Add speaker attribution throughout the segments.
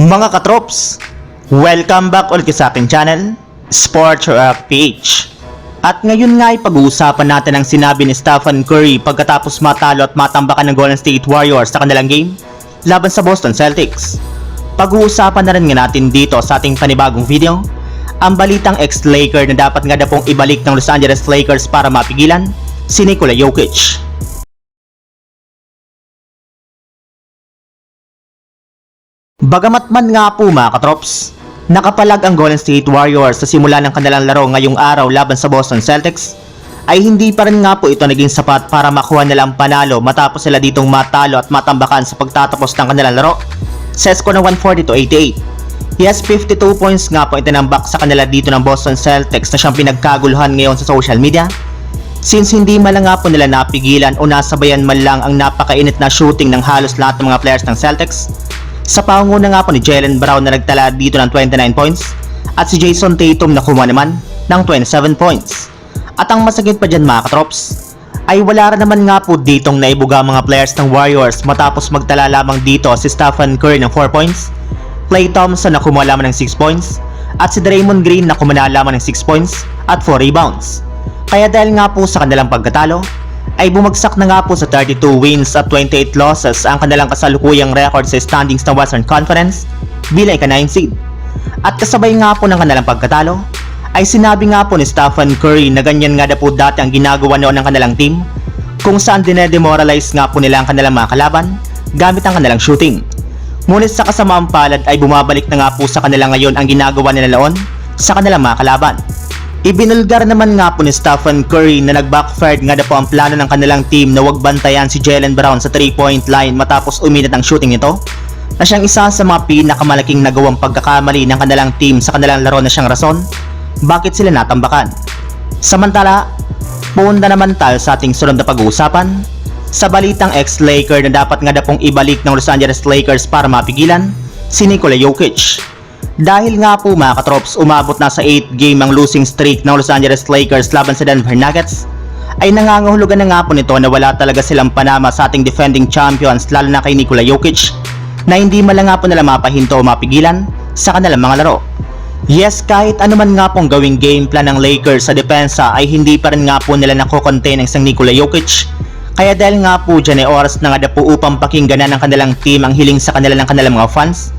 Speaker 1: Mga katrops, welcome back ulit sa aking channel, Sports Rock PH. At ngayon nga ay pag-uusapan natin ang sinabi ni Stephen Curry pagkatapos matalo at matambakan ng Golden State Warriors sa kanilang game laban sa Boston Celtics. Pag-uusapan na rin nga natin dito sa ating panibagong video, ang balitang ex-Laker na dapat nga na pong ibalik ng Los Angeles Lakers para mapigilan, si Nikola Jokic. Bagamat man nga po mga katrops, nakapalag ang Golden State Warriors sa simula ng kanilang laro ngayong araw laban sa Boston Celtics, ay hindi pa rin nga po ito naging sapat para makuha nilang panalo matapos sila ditong matalo at matambakan sa pagtatapos ng kanilang laro sa score na 140 to 88. Yes, 52 points nga po itinambak sa kanila dito ng Boston Celtics na siyang pinagkaguluhan ngayon sa social media Since hindi man lang nga po nila napigilan o nasabayan man lang ang napakainit na shooting ng halos lahat ng mga players ng Celtics, sa panguna nga po ni Jalen Brown na nagtala dito ng 29 points at si Jason Tatum na kumuha naman ng 27 points. At ang masakit pa dyan mga katrops, ay wala rin naman nga po ditong naibuga mga players ng Warriors matapos magtala lamang dito si Stephen Curry ng 4 points, Klay Thompson na kumuha lamang ng 6 points, at si Draymond Green na kumuha lamang ng 6 points at 4 rebounds. Kaya dahil nga po sa kanilang pagkatalo, ay bumagsak na nga po sa 32 wins at 28 losses ang kanilang kasalukuyang record sa standings ng Western Conference bilang ika-9 seed. At kasabay nga po ng kanilang pagkatalo, ay sinabi nga po ni Stephen Curry na ganyan nga na po dati ang ginagawa noon ng kanilang team kung saan dinedemoralize nga po nila ang kanilang mga kalaban gamit ang kanilang shooting. Ngunit sa kasamaang palad ay bumabalik na nga po sa kanila ngayon ang ginagawa nila noon sa kanilang mga kalaban. Ibinulgar naman nga po ni Stephen Curry na nag-backfired nga na po ang plano ng kanilang team na wag bantayan si Jalen Brown sa 3-point line matapos uminat ang shooting nito na siyang isa sa mga pinakamalaking nagawang pagkakamali ng kanilang team sa kanilang laro na siyang rason bakit sila natambakan. Samantala, punta naman tayo sa ating sunod na pag-uusapan sa balitang ex-Laker na dapat nga na pong ibalik ng Los Angeles Lakers para mapigilan si Nikola Jokic. Dahil nga po mga katrops, umabot na sa 8 game ang losing streak ng Los Angeles Lakers laban sa Denver Nuggets, ay nangangahulugan na nga po nito na wala talaga silang panama sa ating defending champions lalo na kay Nikola Jokic na hindi man lang nga po nila mapahinto o mapigilan sa kanilang mga laro. Yes, kahit ano man nga pong gawing game plan ng Lakers sa depensa ay hindi pa rin nga po nila nakocontain ang isang Nikola Jokic. Kaya dahil nga po dyan ay oras na nga na po upang pakingganan ng kanilang team ang hiling sa kanila ng kanilang mga fans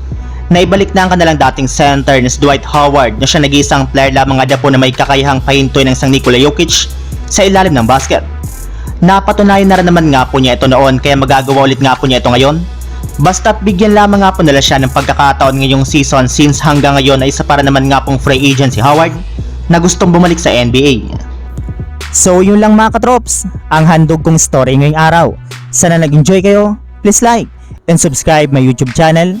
Speaker 1: na ibalik na ang kanilang dating center na si Dwight Howard na siya nag-iisang player lamang nga po na may kakayahang pahintoy ng isang Nikola Jokic sa ilalim ng basket. Napatunayan na rin naman nga po niya ito noon kaya magagawa ulit nga po niya ito ngayon. Basta't bigyan lamang nga po nila siya ng pagkakataon ngayong season since hanggang ngayon ay isa para naman nga pong free agent si Howard na gustong bumalik sa NBA.
Speaker 2: So yun lang mga katrops, ang handog kong story ngayong araw. Sana nag-enjoy kayo, please like and subscribe my YouTube channel,